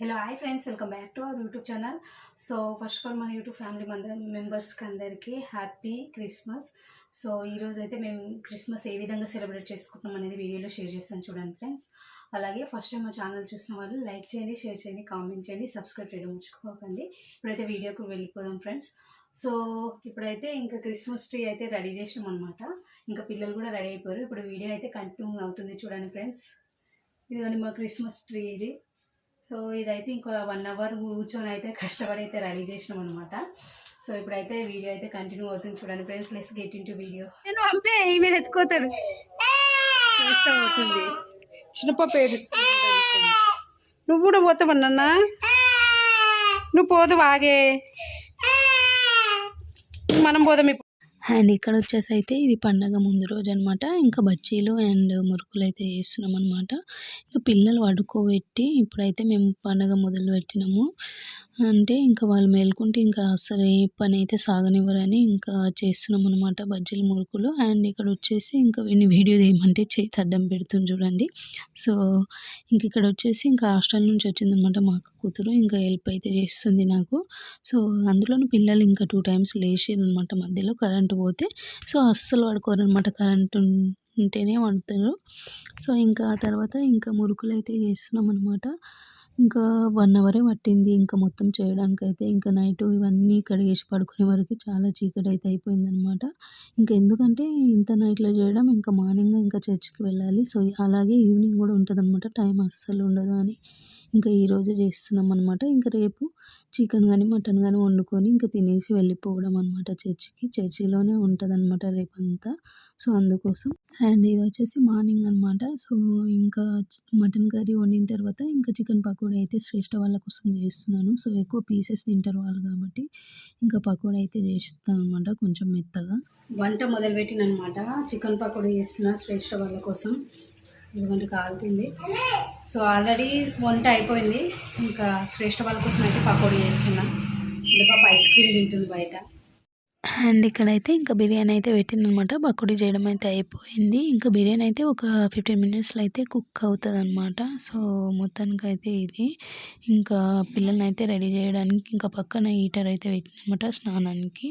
Hello hi friends welcome back to our YouTube channel so first of all మన YouTube family మంద మెంబర్స్కి అందరికీ happy Christmas so ఈరోజు అయితే మేము క్రిస్మస్ ఏ విధంగా సెలబ్రేట్ చేసుకుంటున్నాం అనేది వీడియోలో షేర్ చేస్తాను చూడండి ఫ్రెండ్స్ అలాగే ఫస్ట్ టైం మా ఛానల్ చూసిన వాళ్ళు లైక్ చేయండి షేర్ చేయండి కామెంట్ చేయండి సబ్స్క్రైబ్ చేయడం ఉంచుకోకండి ఇప్పుడైతే వీడియోకు వెళ్ళిపోదాం ఫ్రెండ్స్ సో ఇప్పుడైతే ఇంకా క్రిస్మస్ ట్రీ అయితే రెడీ చేసాం అనమాట ఇంకా పిల్లలు కూడా రెడీ అయిపోయారు. ఇప్పుడు వీడియో అయితే కంటిన్యూ అవుతుంది చూడండి ఫ్రెండ్స్ ఇదిగోండి మా క్రిస్మస్ ట్రీ ఇది. సో ఇదైతే ఇంకో వన్ అవర్ కూర్చొని అయితే కష్టపడి అయితే రెడీ చేసినాం అనమాట సో ఇప్పుడైతే వీడియో అయితే కంటిన్యూ అవుతుంది చూడండి friends let's get into video నేను పంపే ఎత్తుకోతాడు. పోతుంది. చిన్నపాప ఏడుస్తుంది నువ్వు కూడా పోతావన్నా నువ్వు పోదు వాగే మనం పోదాం ఇప్పుడు. అండ్ ఇక్కడ వచ్చేసి అయితే ఇది పండగ ముందు రోజు అనమాట ఇంకా బజ్జీలు అండ్ మురుకులు అయితే చేస్తున్నాం అనమాట ఇంకా పిల్లలు పడుకోబెట్టి ఇప్పుడైతే మేము పండగ మొదలు పెట్టినాము అంటే ఇంకా వాళ్ళు మేల్కుంటే ఇంకా అసలు ఏ పని అయితే సాగనివ్వరని ఇంకా చేస్తున్నాం అనమాట బజ్జీలు మురుకులు. అండ్ ఇక్కడ వచ్చేసి ఇంకా వీడిని వీడియో తీయమంటే చేతి అడ్డం పెడుతుంది చూడండి. సో ఇంక ఇక్కడ వచ్చేసి ఇంకా హాస్టల్ నుంచి వచ్చిందనమాట మా అక్క కూతురు. ఇంకా హెల్ప్ అయితే చేస్తుంది నాకు. సో అందులోనూ పిల్లలు ఇంకా టూ టైమ్స్ లేచారు అనమాట మధ్యలో కరెంటు పోతే. సో అస్సలు పడుకోరు అనమాట కరెంటు ఉంటేనే పడతారు. సో ఇంకా తర్వాత ఇంకా మురుకులు అయితే చేస్తున్నాం అనమాట ఇంకా వన్ అవరే పట్టింది ఇంకా మొత్తం చేయడానికి అయితే ఇంకా నైట్ ఇవన్నీ కడిగేసి పడుకునే వరకు చాలా చీకటి అయితే అయిపోయిందనమాట ఇంకా ఎందుకంటే ఇంత నైట్లో చేయడం ఇంకా మార్నింగ్ ఇంకా చర్చ్కి వెళ్ళాలి. సో అలాగే ఈవినింగ్ కూడా ఉంటుంది టైం అస్సలు ఉండదు అని ఇంకా ఈరోజే చేస్తున్నాం అనమాట ఇంకా రేపు చికెన్ కానీ మటన్ కానీ వండుకొని ఇంకా తినేసి వెళ్ళిపోవడం అనమాట చర్చికి. చర్చిలోనే ఉంటుంది అనమాట రేపంతా. సో అందుకోసం. అండ్ ఇది వచ్చేసి మార్నింగ్ అనమాట సో ఇంకా మటన్ కర్రీ వండిన తర్వాత ఇంకా చికెన్ పకోడీ అయితే శ్రేష్ఠ వాళ్ళ కోసం చేస్తున్నాను. సో ఎక్కువ పీసెస్ తింటారు వాళ్ళు కాబట్టి ఇంకా పకోడీ అయితే చేస్తాను అనమాట కొంచెం మెత్తగా. వంట మొదలుపెట్టిన అనమాట చికెన్ పకోడీ చేస్తున్నా శ్రేష్ఠ వాళ్ళ కోసం. ఎందుకంటే కాలుతుంది సో ఆల్రెడీ వంట అయిపోయింది. ఇంకా శ్రేష్ఠ వాళ్ళ కోసం అయితే పకోడీ చేస్తున్నా. చిన్నపాప ఐస్ క్రీమ్ తింటుంది బయట. అండ్ ఇక్కడైతే ఇంకా బిర్యానీ అయితే పెట్టినమాట బకుడి చేయడం అయితే అయిపోయింది. ఇంకా బిర్యానీ అయితే ఒక ఫిఫ్టీన్ మినిట్స్లో అయితే కుక్ అవుతుంది అనమాట సో మొత్తానికి అయితే ఇది. ఇంకా పిల్లల్ని అయితే రెడీ చేయడానికి ఇంకా పక్కన హీటర్ అయితే పెట్టినమాట స్నానానికి.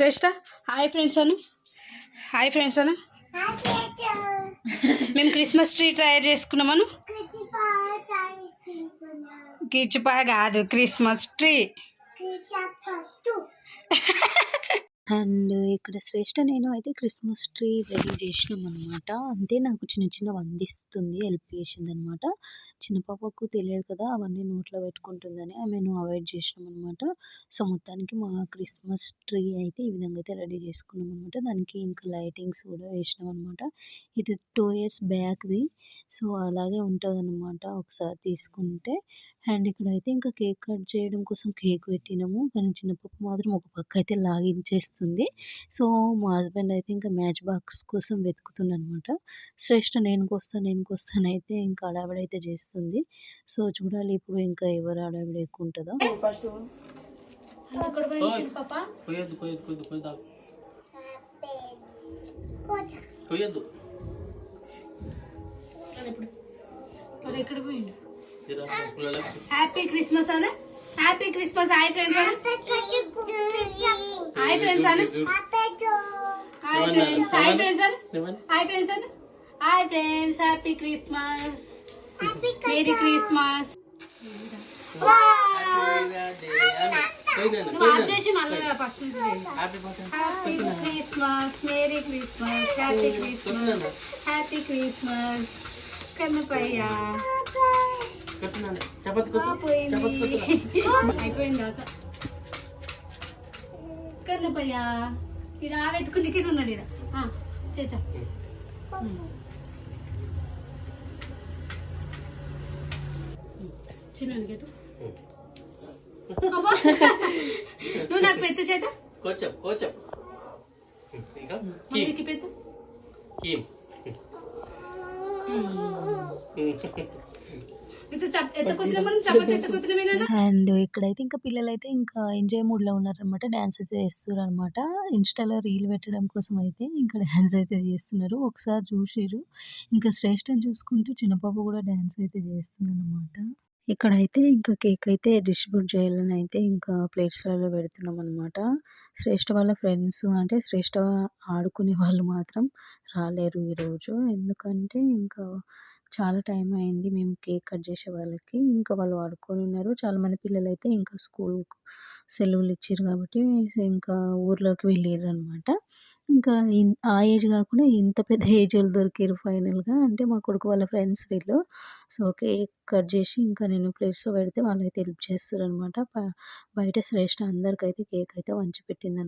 శ్రేష్ఠ హాయ్ ఫ్రెండ్స్ అను. హాయ్ ఫ్రెండ్స్ అను. మేము క్రిస్మస్ ట్రీ తయారు చేసుకున్నామను కిచుపా కాదు క్రిస్మస్ ట్రీ అండ్ ఇక్కడ శ్రేష్ఠ నేను అయితే క్రిస్మస్ ట్రీ రెడీ చేసినాం అనమాట అంటే నాకు చిన్న చిన్న వందిస్తుంది హెల్ప్ చేసింది అనమాట చిన్న పాపకు తెలియదు కదా అవన్నీ నోట్లో పెట్టుకుంటుందని మేము అవాయిడ్ చేసినాం అనమాట సో మొత్తానికి మా క్రిస్మస్ ట్రీ అయితే ఈ విధంగా అయితే రెడీ చేసుకున్నాం అనమాట దానికి ఇంకా లైటింగ్స్ కూడా వేసినాం అనమాట ఇది టూ ఇయర్స్ బ్యాక్ది. సో అలాగే ఉంటుంది అనమాట ఒకసారి తీసుకుంటే. అండ్ ఇక్కడైతే ఇంకా కేక్ కట్ చేయడం కోసం కేక్ పెట్టినాము. కానీ చిన్న పాప మాత్రం ఒక పక్క అయితే లాగించేస్తుంది. సో మా హస్బెండ్ అయితే ఇంకా మ్యాచ్ బాక్స్ కోసం వెతుకుతున్నాను అనమాట శ్రేష్ఠ నేను కొస్తాను నేను కొస్తాను అయితే ఇంకా అడావిడైతే చేస్తుంది. సో చూడాలి ఇప్పుడు ఇంకా ఎవరు అడావిడ ఎక్కువ ఉంటుందో. పోయిండు? పిల్లలకు హ్యాపీ క్రిస్మస్ అనే హ్యాపీ క్రిస్మస్ హాయ్ ఫ్రెండ్స్ అనే హాయ్ ఫ్రెండ్స్ అనే హాయ్ ఫ్రెండ్స్ హాయ్ ఫ్రెండ్స్ అనే ఇవ్వండి. హాయ్ ఫ్రెండ్స్ అనే hi friends happy Christmas merry Christmas పోయినాను, నువ్వు ఆఫ్ పోయినాను. చేసి మళ్ళీ ఫస్ట్ నుంచి happy birthday. Happy Christmas merry Christmas happy Christmas happy Christmas కన్నపయ్య కొట్టున్నాను. చపాతి. అయిపోయింది కాక. కన్నపయ్య ఇది ఆ పెట్టుకుని ఇక్కడ ఉన్నాడు ఇక్కడ చేచా చిన్న గేటు అబ్బా. నువ్వు నాకు పెద్ద చేత? కొంచెం కొంచెం. ఇంకా పెద్ద? కీమ్ అండ్ ఇక్కడైతే ఇంకా పిల్లలైతే ఇంకా ఎంజాయ్ మూడ్లో ఉన్నారనమాట డ్యాన్సెస్ చేస్తున్నారు అనమాట ఇన్స్టాలో రీల్ పెట్టడం కోసం అయితే ఇంకా డ్యాన్స్ అయితే చేస్తున్నారు. ఒకసారి చూసిరు ఇంకా శ్రేష్టని చూసుకుంటూ చిన్నపాప కూడా డ్యాన్స్ అయితే చేస్తుంది అనమాట ఇక్కడైతే ఇంకా కేక్ అయితే డిస్ట్రిబ్యూట్ చేయాలని అయితే ఇంకా ప్లేట్స్లలో పెడుతున్నాం అనమాట శ్రేష్ఠ వాళ్ళ ఫ్రెండ్స్ అంటే శ్రేష్ఠ ఆడుకునే వాళ్ళు మాత్రం రాలేరు ఈరోజు. ఎందుకంటే ఇంకా చాలా టైం అయింది మేము కేక్ కట్ చేసే వాళ్ళకి. ఇంకా వాళ్ళు ఆడుకొని ఉన్నారు. చాలామంది పిల్లలు అయితే ఇంకా స్కూల్ సెలవులు ఇచ్చారు కాబట్టి ఇంకా ఊర్లోకి వెళ్ళారు అనమాట ఇంకా ఆ ఏజ్ కాకుండా ఇంత పెద్ద ఏజ్ వాళ్ళు దొరికారు ఫైనల్గా. అంటే మా కొడుకు వాళ్ళ ఫ్రెండ్స్ వీళ్ళు. సో కేక్ కట్ చేసి ఇంకా నేను ప్లేట్స్లో పెడితే వాళ్ళైతే హెల్ప్ చేస్తారు అనమాట బయట శ్రేష్ఠ అందరికైతే కేక్ అయితే వంచి పెట్టింది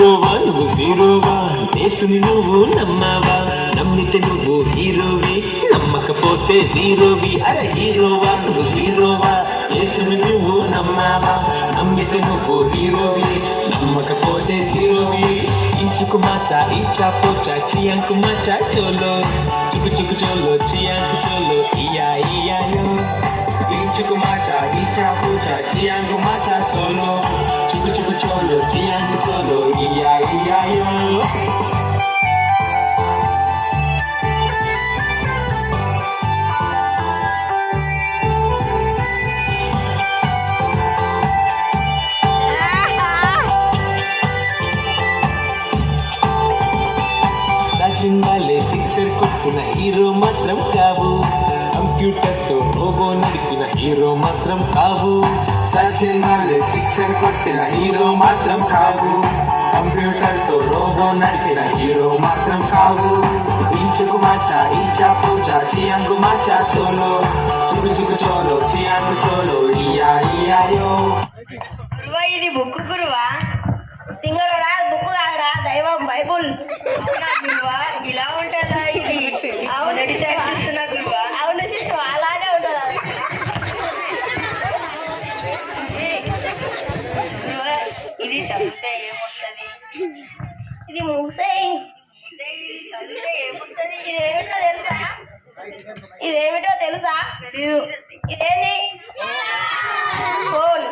హీరోవా నువ్వు హీరోవా దేశుని నువ్వు నమ్మవా? నమ్మితే నువ్వు హీరోవి. నమ్మకపోతే జీరోవి. అరే హీరోవా? నువ్వు హీరోవా దేశుని నువ్వు నమ్మవా? నమ్మితే నువ్వు హీరోవి. నమ్మకపోతే జీరోవి. ఇంచుకు మాచా ఈచా పోచా చియాంకు మాచా చోలో. చుకు చుకు చోలో చియాంకు చోలో. ఇయా ఇయా chikumata, icha pucha, chiangu mata solo, chuku chuku cholo, chiangu solo, iya iya yo. Hero మాత్రం కావు. సచిన్ సిక్సర్ కొట్టిన హీరో మాత్రం కావు. కంప్యూటర్తో రోబో నడిపిన హీరో మాత్రం కావు. ఇంచుకు మాచా ఈచా పూచా చియాంగు మాచా చోలో. చుకు చుకు చోలో చియాంగు చోలో ఇయా ఇయాయో గురువా ఇది బుక్ గురువా? తింగరుడా బుక్ కాదురా దైవం బైబుల్. ఇలా ఉంటుందా ఇది? అవును. చూస్తున్నా గురువా. అవును శిష్యు ఇది చదివితే ఏమొస్తుంది ఇది మూసేయి చదివితే ఏమొస్తుంది తెలుసా ఇదేమిటో తెలుసా ఇదేంటి ఫోన్